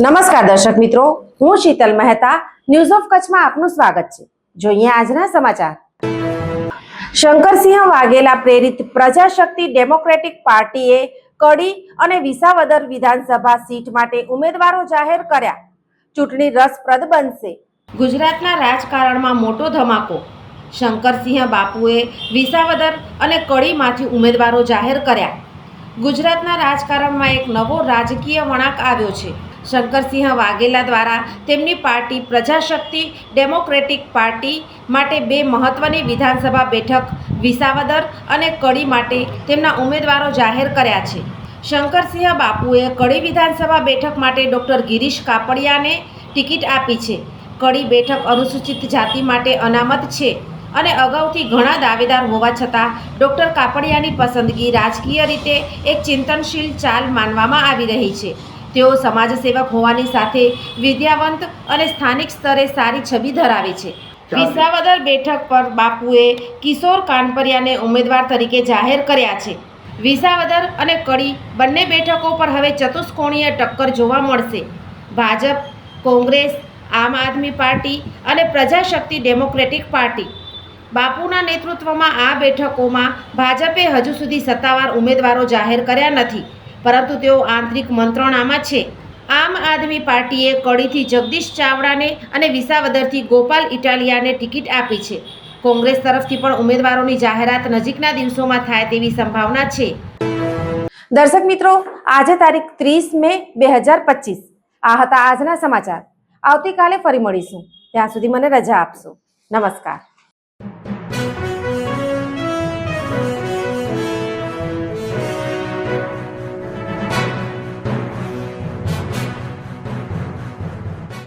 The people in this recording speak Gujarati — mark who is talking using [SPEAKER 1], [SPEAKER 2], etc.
[SPEAKER 1] નમસ્કાર દર્શક મિત્રો, હું શીતલ મહેતા ન્યૂઝ ઓફ કચ્છમાં આપનું સ્વાગત છે. જોઈએ આજના સમાચાર. શંકરસિંહ વાઘેલા પ્રેરિત પ્રજાશક્તિ ડેમોક્રેટિક પાર્ટીએ કડી અને વિસાવદર વિધાનસભા સીટ માટે ઉમેદવારો જાહેર કર્યા. ચૂંટણી રસપ્રદ બનશે. ગુજરાતના રાજકારણમાં મોટો ધમાકો. શંકરસિંહ બાપુએ વિસાવદર અને કડીમાંથી ઉમેદવારો જાહેર કર્યા. ગુજરાતના રાજકારણમાં એક નવો રાજકીય વળાંક આવ્યો છે. શંકરસિંહ વાઘેલા દ્વારા તેમની પાર્ટી પ્રજાશક્તિ ડેમોક્રેટિક પાર્ટી માટે બે મહત્વની વિધાનસભા બેઠક વિસાવદર અને કડી માટે તેમના ઉમેદવારો જાહેર કર્યા છે. શંકરસિંહ બાપુએ કડી વિધાનસભા બેઠક માટે ડૉક્ટર ગિરીશ કાપડિયાને ટિકિટ આપી છે. કડી બેઠક અનુસૂચિત જાતિ માટે અનામત છે અને અગાઉથી ઘણા દાવેદાર હોવા છતાં ડૉક્ટર કાપડિયાની પસંદગી રાજકીય રીતે એક ચિંતનશીલ ચાલ માનવામાં આવી રહી છે. તેઓ સમાજસેવક હોવાની સાથે વિદ્યાવંત અને સ્થાનિક સ્તરે સારી છબી ધરાવે છે. વિસાવદર બેઠક પર બાપુએ કિશોર કાનપરિયાને ઉમેદવાર તરીકે જાહેર કર્યા છે. વિસાવદર અને કડી બંને બેઠકો પર હવે ચતુષ્કોણીય ટક્કર જોવા મળશે. ભાજપ કોંગ્રેસ આમ આદમી પાર્ટી અને પ્રજાશક્તિ ડેમોક્રેટિક પાર્ટી. બાપુના નેતૃત્વમાં આ બેઠકોમાં ભાજપે હજુ સુધી સત્તાવાર ઉમેદવારો જાહેર કર્યા નથી. પરંતુ તેઓ આંતરિક મંત્રણામાં છે. આમ આદમી પાર્ટીએ કડીથી જગદીશ ચાવડાને અને વિસાવદરથી ગોપાલ ઇટાલિયાને ટિકિટ આપી છે. કોંગ્રેસ તરફથી પણ ઉમેદવારોની જાહેરાત નજીકના દિવસોમાં થાય તેવી સંભાવના છે. દર્શક મિત્રો, આજે તારીખ ત્રીસ મે બે હજાર પચીસ. આ હતા આજના સમાચાર. આવતીકાલે ફરી મળીશું. ત્યાં સુધી મને રજા આપશો. નમસ્કાર.